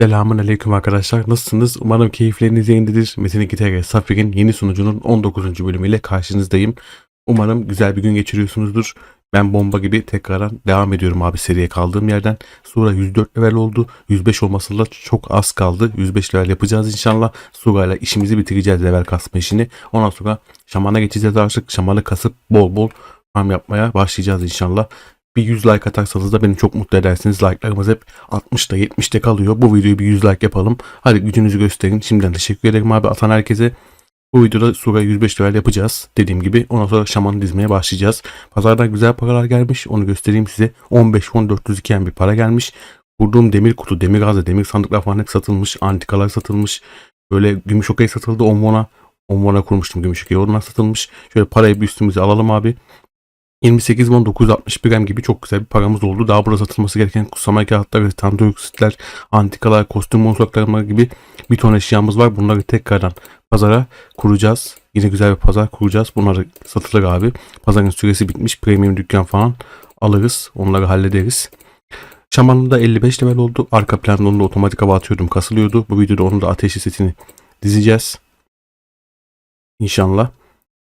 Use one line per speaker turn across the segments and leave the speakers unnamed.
Selamun aleyküm arkadaşlar. Nasılsınız? Umarım keyifleriniz yerindedir. Metin 2 TR Safir'in yeni sunucunun 19. bölümüyle karşınızdayım. Umarım güzel bir gün geçiriyorsunuzdur. Ben bomba gibi tekrardan devam ediyorum abi seriye kaldığım yerden. Sura 104 level oldu. 105 olmasıyla çok az kaldı. 105 level yapacağız inşallah. Sura ile işimizi bitireceğiz level kasma işini. Ondan sonra şamana geçeceğiz artık. Şamanı kasıp bol bol farm yapmaya başlayacağız inşallah. Bir 100 like atarsanız da beni çok mutlu edersiniz. Like'larımız hep 60'ta 70'te kalıyor. Bu videoyu bir 100 like yapalım. Hadi gücünüzü gösterin. Şimdiden teşekkür ederim abi atan herkese. Bu videoda Sura 105 level yapacağız. Dediğim gibi ondan sonra şamanı dizmeye başlayacağız. Pazardan güzel paralar gelmiş. Onu göstereyim size. 15-1402 yen bir para gelmiş. Kurduğum demir kutu, demir gazı, demir sandıklar falan hep satılmış. Antikalar satılmış. Böyle gümüş okey satıldı. 10 won'a 10 won'a kurmuştum gümüş okey. Onlar satılmış. Şöyle parayı bir üstümüze alalım abi. 28.961 gram gibi çok güzel bir paramız oldu. Daha burada satılması gereken kutsama kağıtları, tandoksitler, antikalar, kostüm monstraklarına gibi bir ton eşyamız var. Bunları tekrardan pazara kuracağız. Yine güzel bir pazar kuracağız. Bunları satılır abi. Pazarın süresi bitmiş. Premium dükkan falan alırız. Onları hallederiz. Şamanın da 55 level oldu. Arka planda onu da otomatik hava atıyordum. Kasılıyordu. Bu videoda onun da ateşli setini dizeceğiz. İnşallah.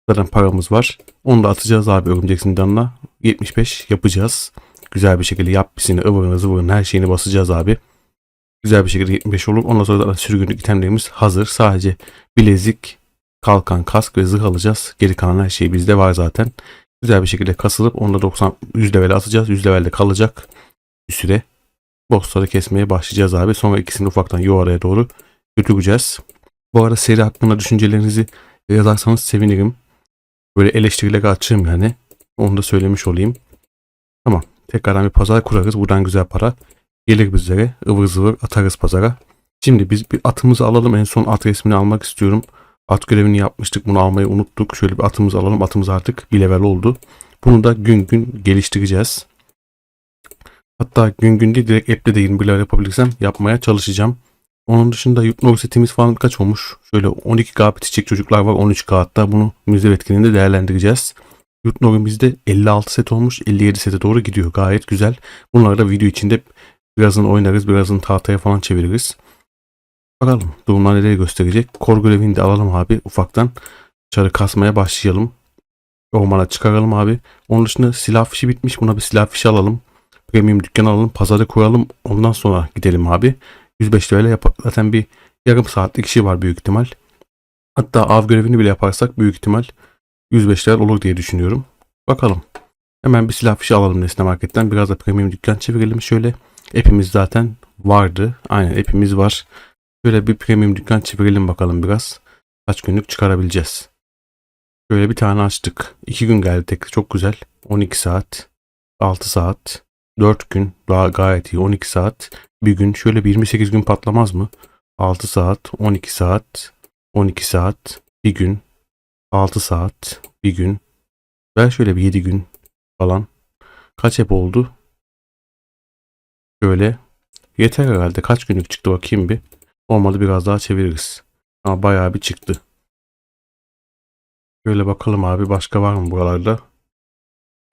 Zaten paramız var. Onu da atacağız abi örümcek zindanına. 75 yapacağız. Güzel bir şekilde yap bisini, ıvırını, zıvırını her şeyini basacağız abi. Güzel bir şekilde 75 olur. Ondan sonra da sürgünlük itemlerimiz hazır. Sadece bilezik, kalkan, kask ve zırh alacağız. Geri kalan her şey bizde var zaten. Güzel bir şekilde kasılıp onda 90 100 level atacağız. 100 levelde kalacak bir süre. Bossları kesmeye başlayacağız abi. Sonra ikisini ufaktan yuvaraya doğru götüreceğiz. Bu arada seri hakkında düşüncelerinizi yazarsanız sevinirim. Böyle eleştiriyle açığım yani. Onu da söylemiş olayım. Tamam. Tekrardan bir pazar kurarız. Buradan güzel para gelir bizlere. ıvır zıvır atarız pazara. Şimdi biz bir atımızı alalım. En son at resmini almak istiyorum. At görevini yapmıştık. Bunu almayı unuttuk. Şöyle bir atımızı alalım. Atımız artık bir level oldu. Bunu da gün gün geliştireceğiz. Hatta gün gün değil direkt app'te de 21 level yapabilirsem yapmaya çalışacağım. Onun dışında Hypnol setimiz falan kaç olmuş? Şöyle 12 K bitecek çocuklar var 13 K hatta bunu müze etkinliğinde değerlendireceğiz. Hypnol'un bizde 56 set olmuş 57 sete doğru gidiyor gayet güzel. Bunları da video içinde birazını oynarız birazını tahtaya falan çeviririz. Bakalım durumlar nereye gösterecek. Kor görevini de alalım abi ufaktan. Çarı kasmaya başlayalım. Ormana çıkaralım abi. Onun dışında silah fişi bitmiş. Buna bir silah fişi alalım. Premium dükkan alalım. Pazarda kuralım. Ondan sonra gidelim abi. 105 lirayla yap zaten bir yarım saatlik işi var büyük ihtimal. Hatta av görevini bile yaparsak büyük ihtimal 105 lira olur diye düşünüyorum. Bakalım. Hemen bir silah fişi alalım Nesne Market'ten. Biraz da premium dükkan çevirelim şöyle. App'imiz zaten vardı. Aynen app'imiz var. Şöyle bir premium dükkan çevirelim bakalım biraz. Kaç günlük çıkarabileceğiz. Şöyle bir tane açtık. 2 gün geldi tek. Çok güzel. 12 saat. 6 saat. 4 gün. Daha gayet iyi. 12 saat. Bir gün şöyle bir 28 gün patlamaz mı? 6 saat, 12 saat, 12 saat, bir gün, 6 saat, bir gün. Ver şöyle bir 7 gün falan. Kaç hep oldu? Şöyle. Yeter herhalde. Kaç günlük çıktı bakayım bir. Olmadı biraz daha çeviririz. Ama bayağı bir çıktı. Şöyle bakalım abi başka var mı buralarda?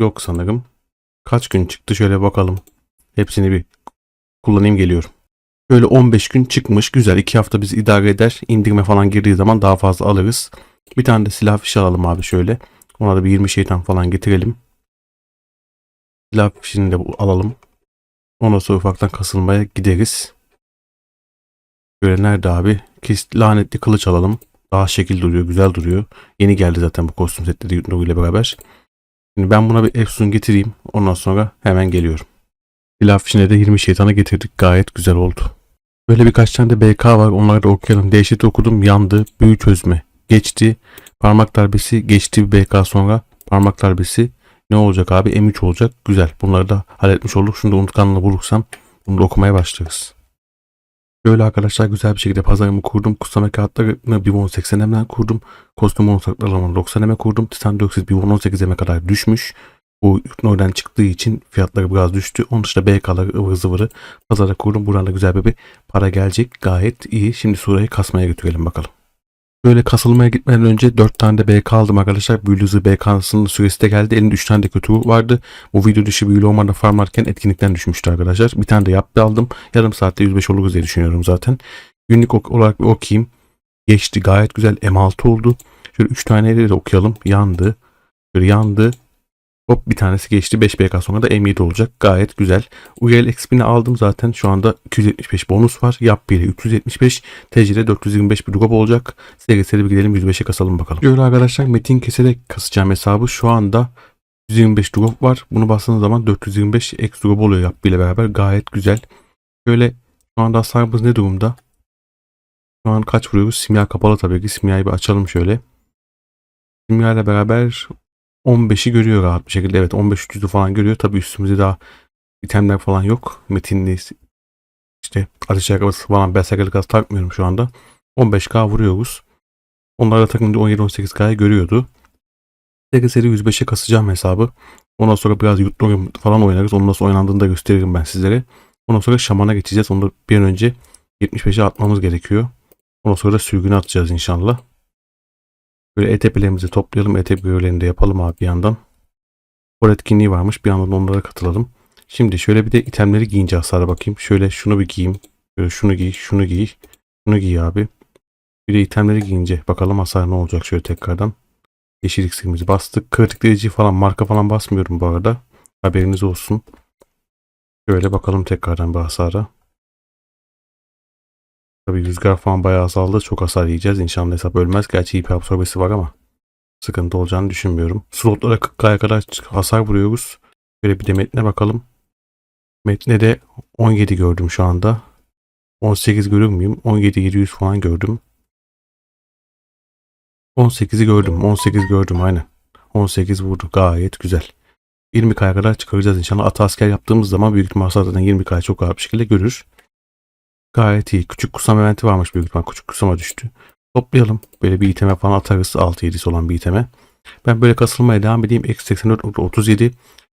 Yok sanırım. Kaç gün çıktı şöyle bakalım. Hepsini bir kullanayım geliyorum. Böyle 15 gün çıkmış. Güzel. 2 hafta biz idare eder. İndirme falan girdiği zaman daha fazla alırız. Bir tane de silah fişi alalım abi şöyle. Ona da bir 20 şeytan falan getirelim. Silah fişini de alalım. Ondan sonra ufaktan kasılmaya gideriz. Böyle nerede abi? Kes, lanetli kılıç alalım. Daha şekil duruyor. Güzel duruyor. Yeni geldi zaten bu kostüm setleri ile beraber. Şimdi ben buna bir Efsun getireyim. Ondan sonra hemen geliyorum. Silah fişine de 20 şeytanı getirdik. Gayet güzel oldu. Böyle birkaç tane de BK var. Onları da okuyalım. Dehşet okudum. Yandı. Büyü çözme. Geçti. Parmak darbesi. Geçti bir BK sonra. Parmak darbesi. Ne olacak abi? M3 olacak. Güzel. Bunları da halletmiş olduk. Şunu da unutkanlığı bulursam bunu da okumaya başlarız. Böyle arkadaşlar güzel bir şekilde pazarımı kurdum. Kutsama kağıtlarını 1.80 hemen kurdum. Kostüm monstraklarını 90 hemen kurdum. Titan dioksit 1.18'e kadar düşmüş. Bu Yurtnor'dan çıktığı için fiyatları biraz düştü. Onun dışında BK'ları ıvır zıvırı pazara kurdum. Buradan da güzel bir para gelecek. Gayet iyi. Şimdi surayı kasmaya götürelim bakalım. Böyle kasılmaya gitmeden önce 4 tane de BK aldım arkadaşlar. Büyülüzü BK'sının süresi de geldi. Elimde 3 tane de kötü vardı. Bu video dışı büyülü olmadan farmlarken etkinlikten düşmüştü arkadaşlar. Bir tane de yaptı aldım. Yarım saatte 105 oluruz diye düşünüyorum zaten. Günlük ok- olarak bir okuyayım. Geçti gayet güzel. M6 oldu. Şöyle 3 taneyle de okuyalım. Yandı. Şöyle yandı. Hop bir tanesi geçti. 5 BK sonra da M7 olacak. Gayet güzel. UL XP'ni aldım zaten. Şu anda 275 bonus var. Yap 1'e 375. TC'de 425 bir drop olacak. Seri bir gidelim 105'e kasalım bakalım. Şöyle arkadaşlar metin keserek kasacağım hesabı. Şu anda 125 drop var. Bunu bastığınız zaman 425 ek drop oluyor yap ile beraber. Gayet güzel. Şöyle şu anda hasarımız ne durumda? Şu an kaç vuruyoruz? Simya kapalı tabii ki. Simyayı bir açalım şöyle. Simya ile beraber 15'i görüyor rahat bir şekilde. Evet 15 300'ü falan görüyor. Tabii üstümüzde daha itemler falan yok. Metinli işte ateş ayakkabısı falan berserkerlik az takmıyorum şu anda. 15k vuruyoruz. Onlarla takımda 17-18k'ya görüyordu. Tek seri 105'e kasacağım hesabı. Ondan sonra biraz yutlu falan oynarız. Onun nasıl oynandığını da gösteririm ben sizlere. Ondan sonra şamana geçeceğiz. Onu bir an önce 75'e atmamız gerekiyor. Ondan sonra da sürgüne atacağız inşallah. Böyle ETP'lerimizi toplayalım. ETP görevlerini de yapalım abi bir yandan. Spor etkinliği varmış. Bir yandan onlara katılalım. Şimdi şöyle bir de itemleri giyince hasara bakayım. Şöyle şunu bir giyeyim. Şöyle şunu giy, şunu giy. Şunu giy abi. Bir de itemleri giyince bakalım hasar ne olacak şöyle tekrardan. Yeşil iksirimizi bastık. Kritikleyici falan marka falan basmıyorum bu arada. Haberiniz olsun. Şöyle bakalım tekrardan bir hasara. Tabii rüzgar falan bayağı azaldı. Çok hasar yiyeceğiz. İnşallah hesap ölmez. Gerçi IP absorbesi var ama sıkıntı olacağını düşünmüyorum. Slotlara 40k'ya kadar hasar vuruyoruz. Şöyle bir de metne bakalım. Metne de 17 gördüm şu anda. 18 görür müyüm? 17 700 falan gördüm. 18'i gördüm. 18 gördüm aynen. 18 vurdu. Gayet güzel. 20k'ya kadar çıkaracağız inşallah. Atı asker yaptığımız zaman büyük ihtimal zaten 20k'yı çok rahat bir şekilde görür. Gayet iyi. Küçük kusam eventi varmış büyük ihtimal. Küçük kusama düştü. Toplayalım. Böyle bir iteme falan atarız. 6-7'si olan bir iteme. Ben böyle kasılmaya devam edeyim. Eksi 84.37.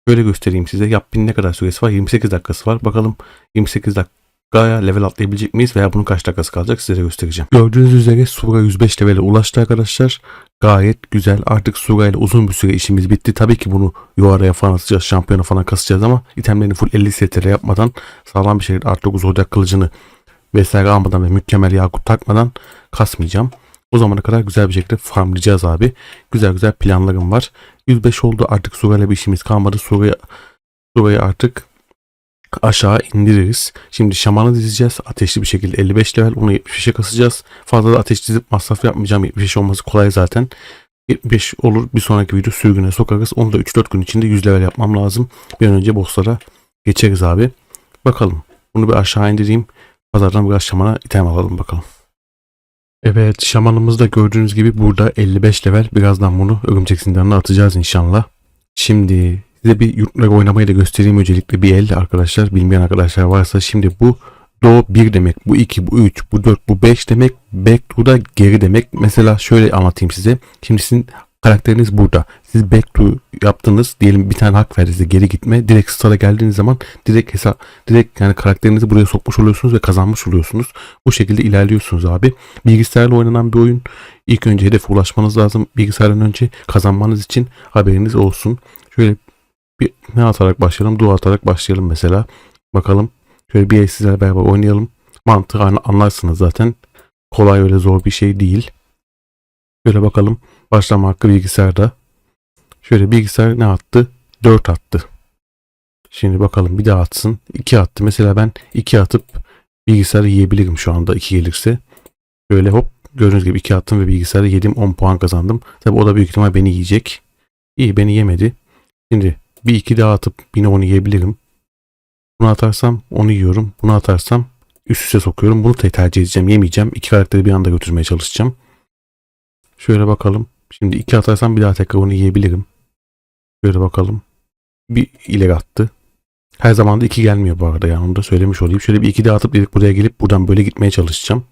Böyle göstereyim size. Yapbin ne kadar süresi var? 28 dakikası var. Bakalım 28 dakikaya level atlayabilecek miyiz veya bunun kaç dakikası kalacak size göstereceğim. Gördüğünüz üzere Sura 105 level'e ulaştı arkadaşlar. Gayet güzel. Artık Sura ile uzun bir süre işimiz bitti. Tabii ki bunu yuvaraya falan atacağız. Şampiyona falan kasacağız ama itemlerini full 50 STR yapmadan sağlam bir şekilde artık Zodiac kılıcını vesaire almadan ve mükemmel yakut takmadan kasmayacağım. O zamana kadar güzel bir şekilde farmlayacağız abi. Güzel güzel planlarım var. 105 oldu artık Sura'yla bir işimiz kalmadı. Sura'yı Sura'yı artık aşağı indiririz. Şimdi şamanı dizeceğiz. Ateşli bir şekilde 55 level. Onu 75'e kasacağız. Fazla da ateş dizip masraf yapmayacağım. 75 olması kolay zaten. 75 olur. Bir sonraki video sürgüne sokarız. Onu da 3-4 gün içinde 100 level yapmam lazım. Bir an önce bosslara geçeriz abi. Bakalım. Bunu bir aşağı indireyim. Pazardan biraz şamana item alalım bakalım. Evet şamanımız da gördüğünüz gibi burada 55 level. Birazdan bunu örümcek zindanına atacağız inşallah. Şimdi size bir yurtları oynamayı da göstereyim öncelikle bir el arkadaşlar. Bilmeyen arkadaşlar varsa şimdi bu do 1 demek, bu 2, bu 3, bu 4, bu 5 demek, back to da geri demek. Mesela şöyle anlatayım size. Şimdi sizin karakteriniz burada. Siz back to yaptınız. Diyelim bir tane hak verdi geri gitme. Direkt star'a geldiğiniz zaman direkt hesap direkt yani karakterinizi buraya sokmuş oluyorsunuz ve kazanmış oluyorsunuz. Bu şekilde ilerliyorsunuz abi. Bilgisayarla oynanan bir oyun. İlk önce hedefe ulaşmanız lazım. Bilgisayardan önce kazanmanız için haberiniz olsun. Şöyle bir ne atarak başlayalım? Dua atarak başlayalım mesela. Bakalım. Şöyle bir sizlerle beraber oynayalım. Mantığı anlarsınız zaten. Kolay öyle zor bir şey değil. Şöyle bakalım. Başlama hakkı bilgisayarda. Şöyle bilgisayar ne attı? 4 attı. Şimdi bakalım bir daha atsın. 2 attı. Mesela ben 2 atıp bilgisayarı yiyebilirim şu anda 2 gelirse. Böyle hop gördüğünüz gibi 2 attım ve bilgisayarı yedim 10 puan kazandım. Tabi o da büyük ihtimal beni yiyecek. İyi beni yemedi. Şimdi bir iki daha atıp yine onu yiyebilirim. Bunu atarsam onu yiyorum. Bunu atarsam üst üste sokuyorum. Bunu tercih edeceğim. Yemeyeceğim. İki karakteri bir anda götürmeye çalışacağım. Şöyle bakalım. Şimdi iki atarsam bir daha tekrar onu yiyebilirim. Şöyle bakalım. Bir ileri attı. Her zaman da iki gelmiyor bu arada yani onu da söylemiş olayım. Şöyle bir iki daha atıp dedik buraya gelip buradan böyle gitmeye çalışacağım.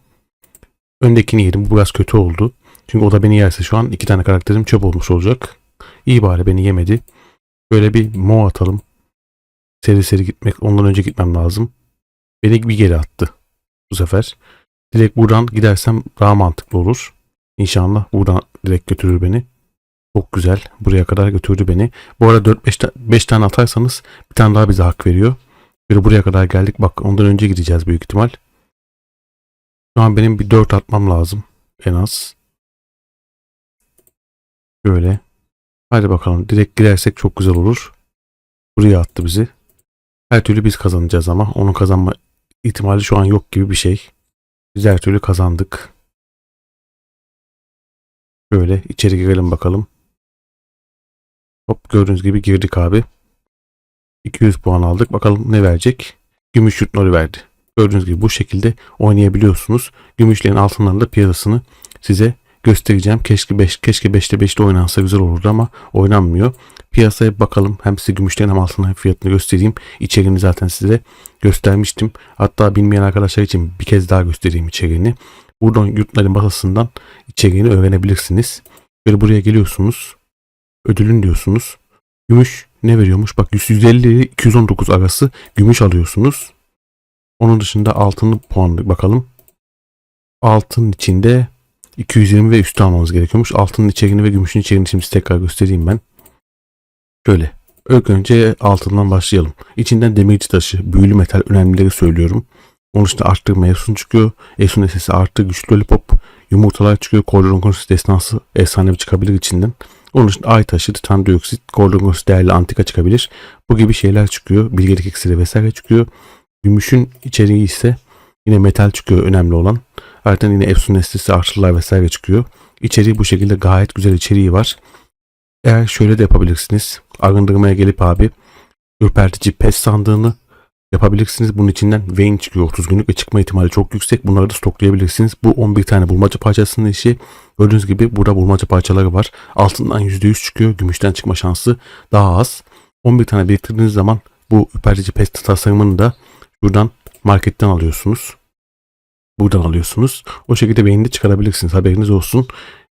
Öndekini yedim. Bu biraz kötü oldu. Çünkü o da beni yerse şu an iki tane karakterim çöp olmuş olacak. İyi bari beni yemedi. Böyle bir mo atalım. Seri seri gitmek. Ondan önce gitmem lazım. Beni bir geri attı. Bu sefer. Direkt buradan gidersem daha mantıklı olur. İnşallah buradan direkt götürür beni. Çok güzel. Buraya kadar götürdü beni. Bu arada 4-5 ta- beş tane atarsanız bir tane daha bize hak veriyor. Böyle buraya kadar geldik. Bak ondan önce gideceğiz büyük ihtimal. Şu an benim bir 4 atmam lazım. En az. Böyle. Hadi bakalım. Direkt girersek çok güzel olur. Buraya attı bizi. Her türlü biz kazanacağız ama onun kazanma ihtimali şu an yok gibi bir şey. Biz her türlü kazandık. Böyle içeri girelim bakalım. Hop gördüğünüz gibi girdik abi. 200 puan aldık. Bakalım ne verecek? Gümüş yutları verdi. Gördüğünüz gibi bu şekilde oynayabiliyorsunuz. Gümüşlerin altınların da piyasasını size göstereceğim. Keşke 5 keşke 5'te 5'te oynansa güzel olurdu ama oynanmıyor. Piyasaya bakalım. Hem size gümüşlerin hem altınların fiyatını göstereyim. İçeriğini zaten size göstermiştim. Hatta bilmeyen arkadaşlar için bir kez daha göstereyim içeriğini. Buradan yurtların masasından içeriğini öğrenebilirsiniz. Böyle buraya geliyorsunuz. Ödülün diyorsunuz. Gümüş ne veriyormuş? Bak 150 ile 219 arası gümüş alıyorsunuz. Onun dışında altın puanlı bakalım. Altın içinde 220 ve üstü almanız gerekiyormuş. Altının içeriğini ve gümüşün içeriğini şimdi tekrar göstereyim ben. Şöyle. İlk önce altından başlayalım. İçinden demirci taşı, büyülü metal önemlileri söylüyorum. Onun dışında arttırma Esun çıkıyor. Esun sesi artı güçlü lollipop. Yumurtalar çıkıyor. Kordongonis destansı efsanevi çıkabilir içinden. Onun dışında ay taşı, titan dioksit, kordongonis değerli antika çıkabilir. Bu gibi şeyler çıkıyor. Bilgelik iksiri vesaire çıkıyor. Gümüşün içeriği ise yine metal çıkıyor önemli olan. Ayrıca yine Efsun nesnesi artılar vesaire çıkıyor. İçeriği bu şekilde gayet güzel içeriği var. Eğer şöyle de yapabilirsiniz. Arındırmaya gelip abi ürpertici pes sandığını yapabilirsiniz. Bunun içinden Vayne çıkıyor 30 günlük ve çıkma ihtimali çok yüksek. Bunları da stoklayabilirsiniz. Bu 11 tane bulmaca parçasının işi. Gördüğünüz gibi burada bulmaca parçaları var. Altından %100 çıkıyor. Gümüşten çıkma şansı daha az. 11 tane biriktirdiğiniz zaman bu ürpertici pes tasarımını da buradan marketten alıyorsunuz. Buradan alıyorsunuz. O şekilde beynini çıkarabilirsiniz. Haberiniz olsun.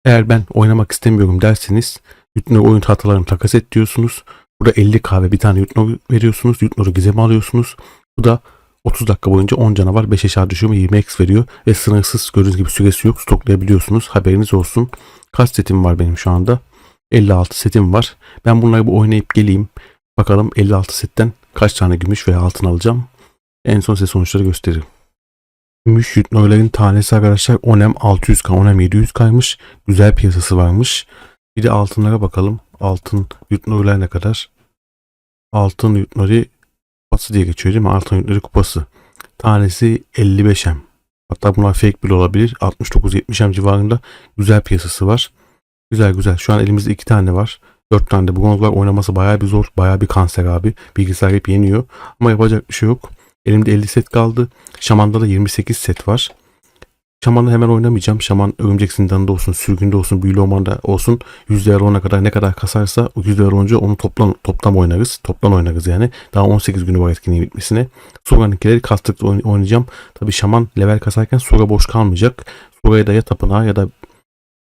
Eğer ben oynamak istemiyorum derseniz Yutnor oyun tahtalarını takas et diyorsunuz. Burada 50 kahve bir tane Yutnor veriyorsunuz. Yutnor'u gizeme alıyorsunuz. Bu da 30 dakika boyunca 10 canavar 5 eşya düşürme 20 x veriyor. Ve sınırsız gördüğünüz gibi süresi yok. Stoklayabiliyorsunuz. Haberiniz olsun. Kaç setim var benim şu anda? 56 setim var. Ben bunları bir oynayıp geleyim. Bakalım 56 setten kaç tane gümüş veya altın alacağım. En son size sonuçları gösteririm. Gümüş yutnoyların tanesi arkadaşlar Onem 600k, Onem 700k'ymış. Güzel piyasası varmış. Bir de altınlara bakalım. Altın yutnoylar ne kadar? Altın yutnori kupası diye geçiyor değil mi? Altın yutnori kupası. Tanesi 55M. Hatta bunlar fake bile olabilir. 69-70M civarında güzel piyasası var. Güzel güzel. Şu an elimizde iki tane var. Dört tane de bronz var. Oynaması bayağı bir zor. Bayağı bir kanser abi. Bilgisayar hep yeniyor. Ama yapacak bir şey yok. Elimde 50 set kaldı. Şaman'da da 28 set var. Şaman'ı hemen oynamayacağım. Şaman örümcek zindanında olsun, sürgünde olsun, büyülü ormanda olsun. Yüzde ona kadar ne kadar kasarsa o yüzde olunca onu toplam, toplam oynarız. Toplam oynarız yani. Daha 18 günü var etkinliğin bitmesine. Sora'nınkileri kastıkça oyn- oynayacağım. Tabi Şaman level kasarken Sora boş kalmayacak. Sora'ya da ya tapınağa ya da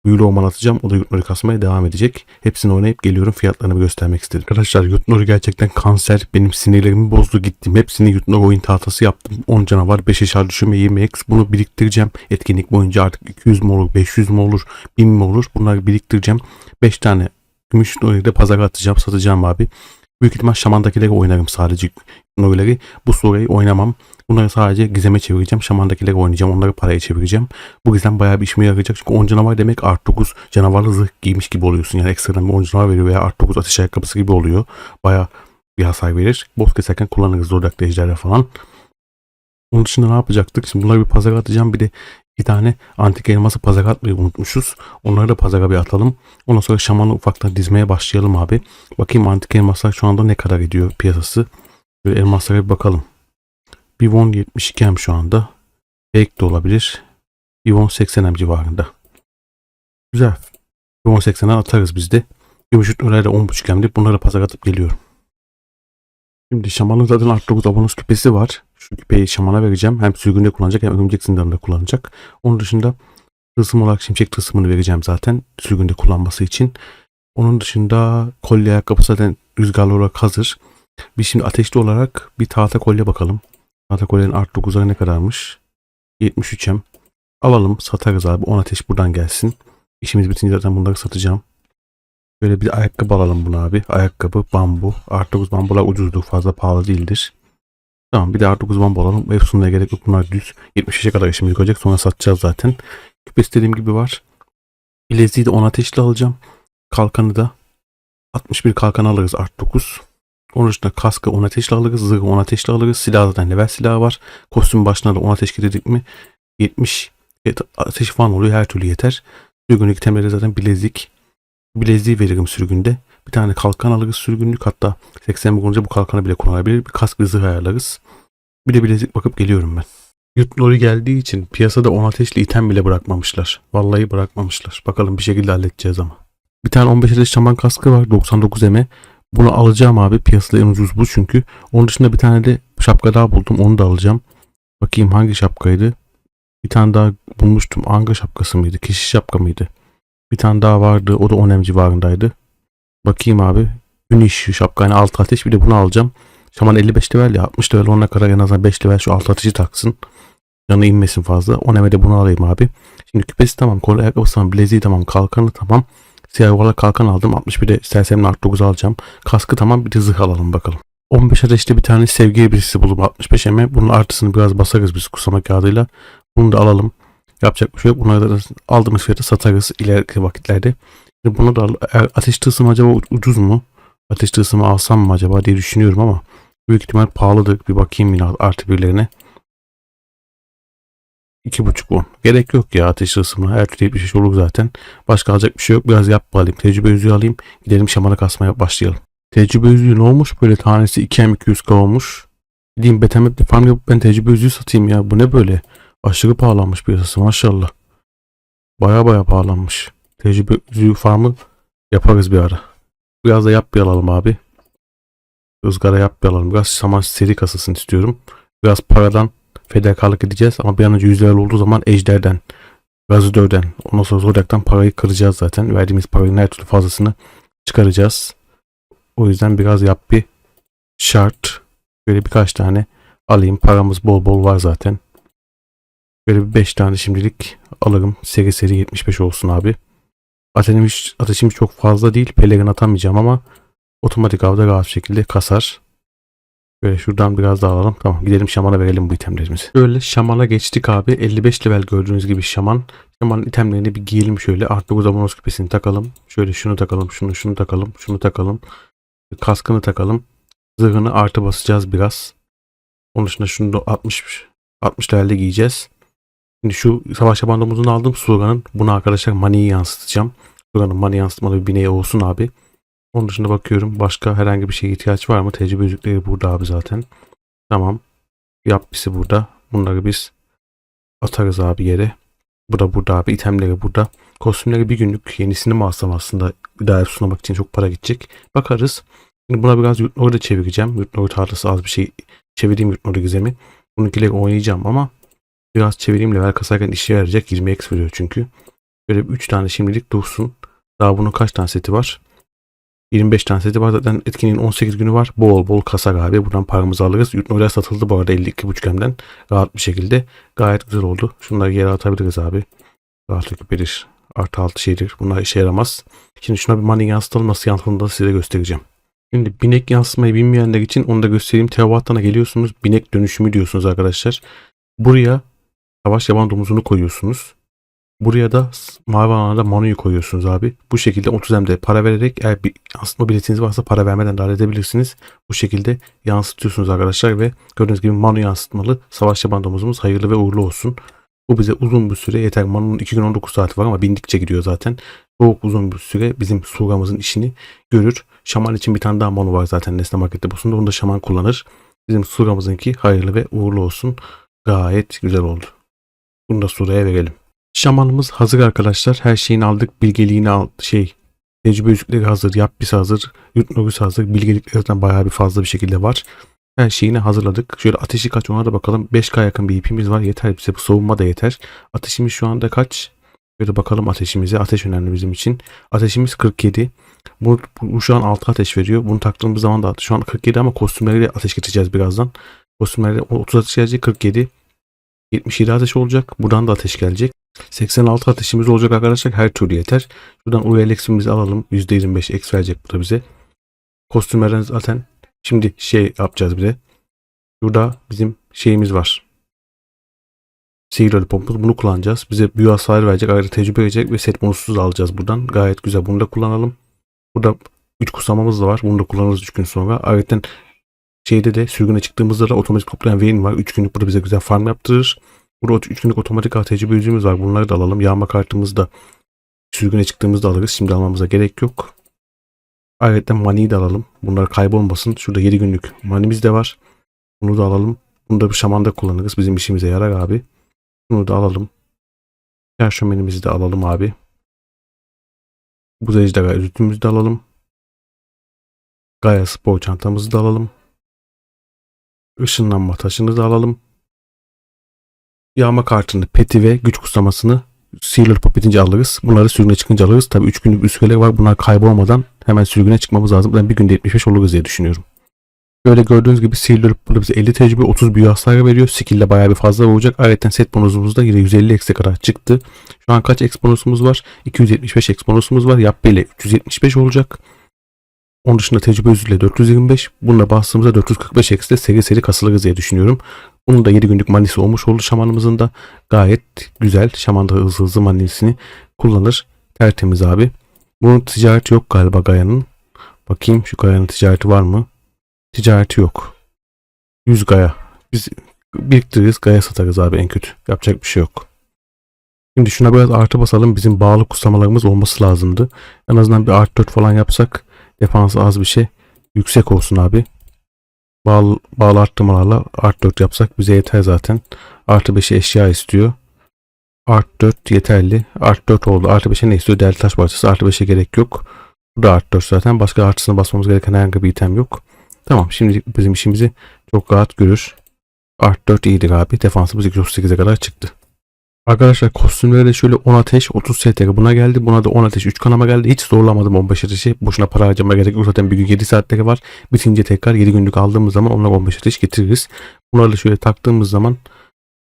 büyülü orman atacağım. O da Yutnori kasmaya devam edecek. Hepsini oynayıp geliyorum. Fiyatlarını bir göstermek istedim. Arkadaşlar Yutnori gerçekten kanser. Benim sinirlerimi bozdu gittim. Hepsini Yutnori oyun tahtası yaptım. 10 canavar, 5 eşar düşürme, 20 x. Bunu biriktireceğim. Etkinlik boyunca artık 200 mi olur, 500 mi olur, 1000 mi olur? Bunları biriktireceğim. 5 tane gümüş de pazara atacağım, satacağım abi. Büyük ihtimal Şaman'dakileri oynarım sadece Nori'leri. Bu soruyu oynamam. Bunları sadece gizeme çevireceğim. Şaman'dakileri oynayacağım. Onları paraya çevireceğim. Bu gizem bayağı bir işime yarayacak. Çünkü 10 canavar demek artı 9 canavarlı zırh giymiş gibi oluyorsun. Yani ekstradan bir 10 canavar veriyor veya artı 9 ateş ayakkabısı gibi oluyor. Bayağı bir hasar verir. Boss keserken kullanırız zodakta ejderha falan. Onun dışında ne yapacaktık? Şimdi bunları bir pazara atacağım. Bir de iki tane antik elması pazara atmayı unutmuşuz. Onları da pazara bir atalım. Ondan sonra şamanı ufaktan dizmeye başlayalım abi. Bakayım antik elmaslar şu anda ne kadar ediyor piyasası. Böyle elmaslara bir bakalım. Bir won 72 hem şu anda. Fake de olabilir. Bir won 80 hem civarında. Güzel. Bir won 80'e atarız biz de. Gümüşüt öyle 10.5 hemdi. Bunları pazara atıp geliyorum. Şimdi şamanın zaten artı 9 abonos küpesi var. Şu küpeyi şamana vereceğim. Hem sürgünde kullanacak hem örümcek zindanında kullanacak. Onun dışında tılsım olarak şimşek tılsımını vereceğim zaten. Sürgünde kullanması için. Onun dışında kolye ayakkabı zaten rüzgarlı olarak hazır. Biz şimdi ateşli olarak bir tahta kolye bakalım. Tahta kolyenin art 9'ları ne kadarmış? 73M. Alalım satarız abi. 10 ateş buradan gelsin. İşimiz bitince zaten bunları satacağım. Böyle bir ayakkabı alalım bunu abi. Ayakkabı, bambu. Artı 9 bambular ucuzdur. Fazla pahalı değildir. Tamam bir de artı 9 bambu alalım. Ev sunmaya gerek yok. Bunlar düz. 75'e kadar işimiz görecek. Sonra satacağız zaten. Küpesi dediğim gibi var. Bileziği de 10 ateşli alacağım. Kalkanı da 61 kalkan alırız artı 9. Onun dışında kaskı 10 ateşli alırız. Zırhı 10 ateşli alırız. Silah zaten level silahı var. Kostüm başına da 10 ateş getirdik mi 70 et- ateş falan oluyor. Her türlü yeter. Sürgünlük temeli zaten bilezik. Bileziği veririm sürgünde. Bir tane kalkan alırız sürgünlük. Hatta 80 olunca bu kalkanı bile kullanabilir. Bir kask ve zırh ayarlarız. Bir de bilezik bakıp geliyorum ben. Yurt lori geldiği için piyasada 10 ateşli item bile bırakmamışlar. Vallahi bırakmamışlar. Bakalım bir şekilde halledeceğiz ama. Bir tane 15 adet şaman kaskı var 99 eme. Bunu alacağım abi. Piyasada en ucuz bu çünkü. Onun dışında bir tane de şapka daha buldum. Onu da alacağım. Bakayım hangi şapkaydı. Bir tane daha bulmuştum. Anga şapkası mıydı? Kişi şapka mıydı? Bir tane daha vardı. O da 10 em civarındaydı. Bakayım abi. Gün işi şapka yani altı ateş. Bir de bunu alacağım. Şaman 55 level ya. 60 level olana kadar en azından 5 level şu altı ateşi taksın. Canı inmesin fazla. 10 em'e de bunu alayım abi. Şimdi küpesi tamam. Kol ayakkabısı tamam. Bileziği tamam. Kalkanı tamam. Siyah yuvarlak kalkan aldım. 61'de sersemle artı 9 alacağım. Kaskı tamam. Bir de zırh alalım bakalım. 15 ateşte bir tane sevgi birisi bulup 65 eme. Bunun artısını biraz basarız biz kusama kağıdıyla. Bunu da alalım. Yapacak bir şey yok. Bunları da aldığımız fiyata satarız ileriki vakitlerde. Şimdi Bunu da al- eğer ateş tılsımı acaba ucuz mu? Ateş tılsımı alsam mı acaba diye düşünüyorum ama büyük ihtimal pahalıdır. Bir bakayım yine artı birlerine. 2.5 on. Gerek yok ya ateş tılsımına. Her türlü bir şey olur zaten. Başka alacak bir şey yok. Biraz yap alayım. Tecrübe yüzüğü alayım. Gidelim şamana kasmaya başlayalım. Tecrübe yüzüğü ne olmuş? Böyle tanesi 2M 200K olmuş. Gideyim Betemep'te farm yapıp ben tecrübe yüzüğü satayım ya. Bu ne böyle? Aşırı pahalanmış piyasası maşallah. Baya baya pahalanmış. Tecrübe yüzüğü farmı yaparız bir ara. Biraz da yapmayalım abi. Izgara yapmayalım. Biraz saman seri kasasını istiyorum. Biraz paradan fedakarlık edeceğiz ama bir an önce 100 level olduğu zaman Ejder'den, Gazidör'den, ondan sonra Zodiac'tan parayı kıracağız zaten. Verdiğimiz paranın her türlü fazlasını çıkaracağız. O yüzden biraz yap bir şart. Böyle birkaç tane alayım. Paramız bol bol var zaten. Böyle bir 5 tane şimdilik alırım. Seri seri 75 olsun abi. Ateşim, ateşim çok fazla değil. Pelerin atamayacağım ama otomatik avda rahat şekilde kasar. Böyle şuradan biraz daha alalım. Tamam gidelim şamana verelim bu itemlerimizi. Böyle şamana geçtik abi. 55 level gördüğünüz gibi şaman. Şamanın itemlerini bir giyelim şöyle. Artık burada bonus küpesini takalım. Şöyle şunu takalım, şunu şunu takalım, şunu takalım. Kaskını takalım. Zırhını artı basacağız biraz. Onun dışında şunu da 60 60 levelde giyeceğiz. Şimdi şu savaş bandımızın aldığım sloganın bunu arkadaşlar maniyi yansıtacağım. Sloganın mani yansıtmalı bir bineği olsun abi. Onun dışında bakıyorum başka herhangi bir şeye ihtiyaç var mı? Tecrübe yüzükleri burada abi zaten. Tamam. Yap bizi burada. Bunları biz atarız abi yere. Bu da burada abi. itemleri burada. Kostümleri bir günlük yenisini mi alsam aslında daha sunamak için çok para gidecek. Bakarız. Şimdi buna biraz Yurtnori da çevireceğim. Yurtnori tarlası az bir şey çevireyim Yurtnori gizemi. Bununkileri oynayacağım ama biraz çevireyim level kasarken işe yarayacak. 20x veriyor çünkü. Böyle 3 tane şimdilik dursun. Daha bunun kaç tane seti var? 25 tane seti var. Zaten etkinliğin 18 günü var. Bol bol kasar abi. Buradan paramızı alırız. Yurtnori'ler satıldı bu arada 52.5 hemden. Rahat bir şekilde. Gayet güzel oldu. Şunları yere atabiliriz abi. Rahatlık verir. Artı altı şeydir. Bunlar işe yaramaz. Şimdi şuna bir money yansıtalım. Nasıl yansıtıldığını da size göstereceğim. Şimdi binek yansımayı bilmeyenler için onu da göstereyim. Teovattan'a geliyorsunuz. Binek dönüşümü diyorsunuz arkadaşlar. Buraya savaş yaban domuzunu koyuyorsunuz. Buraya da mavi alana da Manu'yu koyuyorsunuz abi. Bu şekilde 30 M'de para vererek eğer bir yansıtma biletiniz varsa para vermeden de halledebilirsiniz. Bu şekilde yansıtıyorsunuz arkadaşlar ve gördüğünüz gibi Manu yansıtmalı savaş yaban domuzumuz hayırlı ve uğurlu olsun. Bu bize uzun bir süre yeter. Manu'nun 2 gün 19 saati var ama bindikçe gidiyor zaten. Çok uzun bir süre bizim sugamızın işini görür. Şaman için bir tane daha Manu var zaten Nesne Market'te bulsun onu da şaman kullanır. Bizim sugamızınki hayırlı ve uğurlu olsun. Gayet güzel oldu. Bunu da suraya verelim. Şamanımız hazır arkadaşlar. Her şeyini aldık. Bilgeliğini al şey tecrübe yüzükleri hazır. Yap biz hazır. Yurt nüfusu hazır. Bilgelikleri zaten bayağı bir fazla bir şekilde var. Her şeyini hazırladık. Şöyle ateşi kaç ona da bakalım. 5K yakın bir ipimiz var. Yeter bize. Bu savunma da yeter. Ateşimiz şu anda kaç? Şöyle bakalım ateşimize. Ateş önemli bizim için. Ateşimiz 47. Bu, bu şu an 6 ateş veriyor. Bunu taktığımız zaman da şu an 47 ama kostümleriyle ateş getireceğiz birazdan. Kostümleriyle 30 ateş gelecek 47. 77 ateş olacak. Buradan da ateş gelecek. 86 ateşimiz olacak arkadaşlar. Her türlü yeter. Şuradan ULX'imizi alalım. %25 X verecek bu da bize. Kostümlerden zaten şimdi şey yapacağız bir de. Burada bizim şeyimiz var. Sihir Lollipop'umuz. Bunu kullanacağız. Bize büyü hasarı verecek. Ayrı tecrübe verecek ve set bonusuz alacağız buradan. Gayet güzel. Bunu da kullanalım. Burada 3 kutsamamız da var. Bunu da kullanırız 3 gün sonra. Ayrıca şeyde de sürgüne çıktığımızda da otomatik toplayan Vayne var. 3 günlük burada bize güzel farm yaptırır. Burada 3 günlük otomatik tecrübe yüzüğümüz var. Bunları da alalım. Yağma kartımızı da sürgüne çıktığımızda alırız. Şimdi almamıza gerek yok. Ayrıca money'i de alalım. Bunlar kaybolmasın. Şurada 7 günlük manimiz de var. Bunu da alalım. Bunu da bir şamanda kullanırız. Bizim işimize yarar abi. Bunu da alalım. Perşömenimizi de alalım abi. Bu ejderha üzüntümüzü de alalım. Gaia spor çantamızı da alalım. Işınlanma taşını da alalım. Yağma kartını, peti ve güç kutsamasını Sealer Puppet'ince alırız. Bunları sürgüne çıkınca alırız. Tabii 3 günlük üsküler var. Bunlar kaybolmadan hemen sürgüne çıkmamız lazım. Ben bir günde 75 oluruz diye düşünüyorum. Böyle gördüğünüz gibi Sealer burada bize 50 tecrübe 30 büyü hasarı veriyor. Skill ile bayağı bir fazla vuracak. Ayrıca set bonusumuz da yine 150 eksi kadar çıktı. Şu an kaç eks bonusumuz var? 275 eks bonusumuz var. Yapı ile 375 olacak. Onun dışında tecrübe yüzüyle 425. Bununla bastığımızda 445 eksi de seri seri kasılırız diye düşünüyorum. Bunun da 7 günlük manisi olmuş oldu şamanımızın da. Gayet güzel. Şaman da hızlı hızlı manisini kullanır. Tertemiz abi. Bunun ticareti yok galiba Gaya'nın. Bakayım şu Gaya'nın ticareti var mı? Ticareti yok. 100 Gaya. Biz biriktiririz Gaya satarız abi en kötü. Yapacak bir şey yok. Şimdi şuna biraz artı basalım. Bizim bağlı kutsamalarımız olması lazımdı. En azından bir artı 4 falan yapsak defansı az bir şey. Yüksek olsun abi. Bağlı, bağlı arttırmalarla artı 4 yapsak bize yeter zaten. Artı 5'e eşya istiyor. Artı 4 yeterli. Artı 4 oldu. Artı 5'e ne istiyor? Değerli taş parçası. Artı 5'e gerek yok. Bu da artı 4 zaten. Başka artısına basmamız gereken herhangi bir item yok. Tamam şimdi bizim işimizi çok rahat görür. Artı 4 iyidir abi. Defansımız 238'e kadar çıktı. Arkadaşlar kostümlere şöyle 10 ateş 30 STR buna geldi. Buna da 10 ateş 3 kanama geldi. Hiç zorlamadım 15 ateşi. Boşuna para harcama gerek yok. Zaten bir gün 7 saatleri var. Bitince tekrar 7 günlük aldığımız zaman onlar 15 ateş getiririz. Bunları da şöyle taktığımız zaman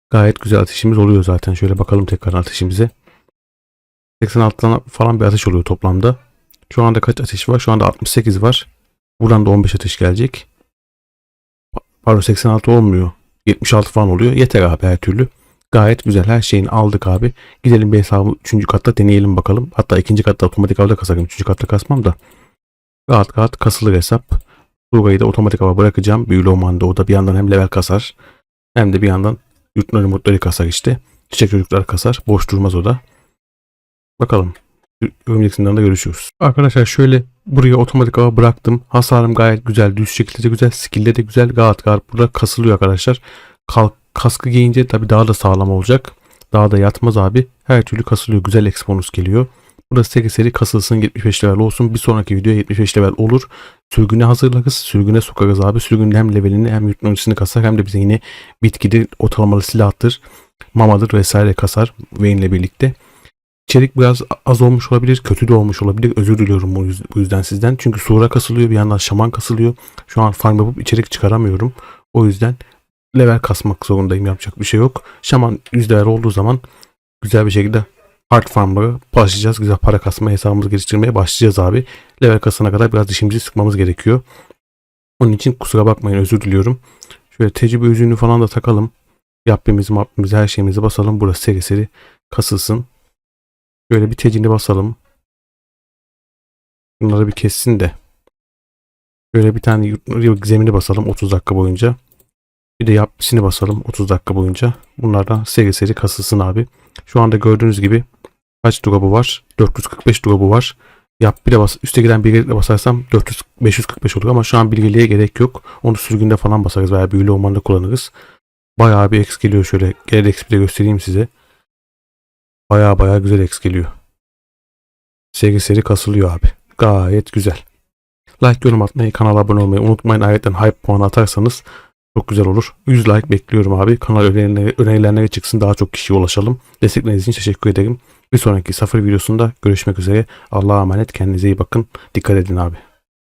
gayet güzel ateşimiz oluyor zaten. Şöyle bakalım tekrar ateşimize. 86'dan falan bir ateş oluyor toplamda. Şu anda kaç ateş var? Şu anda 68 var. Buradan da 15 ateş gelecek. Pardon 86 olmuyor. 76 falan oluyor. Yeter abi her türlü. Gayet güzel. Her şeyini aldık abi. Gidelim bir hesabı 3. katta deneyelim bakalım. Hatta 2. katta otomatik avda kasarım. 3. katta kasmam da. Rahat rahat kasılır hesap. Turgay'ı da otomatik hava bırakacağım. Büyülü Oman'da o da bir yandan hem level kasar. Hem de bir yandan yurtları mutları kasar işte. Çiçek çocuklar kasar. Boş durmaz o da. Bakalım. Örümceksinden de görüşürüz. Arkadaşlar şöyle buraya otomatik hava bıraktım. Hasarım gayet güzel. Düz şekilde de güzel. Skill'de de güzel. Gayet gayet burada kasılıyor arkadaşlar. Kalk, kaskı giyince tabi daha da sağlam olacak. Daha da yatmaz abi. Her türlü kasılıyor. Güzel eksponus geliyor. Burası tek seri kasılsın 75 level olsun. Bir sonraki video 75 level olur. Sürgüne hazırlarız. Sürgüne sokarız abi. Sürgünün hem levelini hem yurt öncesini kasar hem de bize yine bitkidir, ortalamalı silahtır, mamadır vesaire kasar Vayne ile birlikte. İçerik biraz az olmuş olabilir, kötü de olmuş olabilir. Özür diliyorum bu yüzden sizden. Çünkü sura kasılıyor, bir yandan şaman kasılıyor. Şu an farm yapıp içerik çıkaramıyorum. O yüzden level kasmak zorundayım. Yapacak bir şey yok. Şaman %'ler olduğu zaman güzel bir şekilde hard farm'a başlayacağız. Güzel para kasma hesabımızı geliştirmeye başlayacağız abi. Level kasana kadar biraz dişimizi sıkmamız gerekiyor. Onun için kusura bakmayın özür diliyorum. Şöyle tecrübe yüzüğünü falan da takalım. Yapbimizi mapbimizi her şeyimizi basalım. Burası seri seri kasılsın. Şöyle bir tecini basalım. Bunları bir kessin de. Şöyle bir tane zemini basalım 30 dakika boyunca. Bir de yapbisini basalım 30 dakika boyunca. Bunlardan seri seri kasılsın abi. Şu anda gördüğünüz gibi kaç drop'u var? 445 drop'u var. Yap bir de bas, üste giden bilgelikle basarsam 400 545 olur ama şu an bilgeliğe gerek yok. Onu sürgünde falan basarız veya büyülü ormanda kullanırız. Bayağı bir X geliyor şöyle. Gel X bir de göstereyim size. Bayağı bayağı güzel X geliyor. Seri seri kasılıyor abi. Gayet güzel. Like yorum atmayı, kanala abone olmayı unutmayın. Ayrıca hype puanı atarsanız çok güzel olur. 100 like bekliyorum abi. Kanal önerilerine, önerilerine çıksın. Daha çok kişiye ulaşalım. Destekleriniz için teşekkür ederim. Bir sonraki safari videosunda görüşmek üzere. Allah'a emanet. Kendinize iyi bakın. Dikkat edin abi.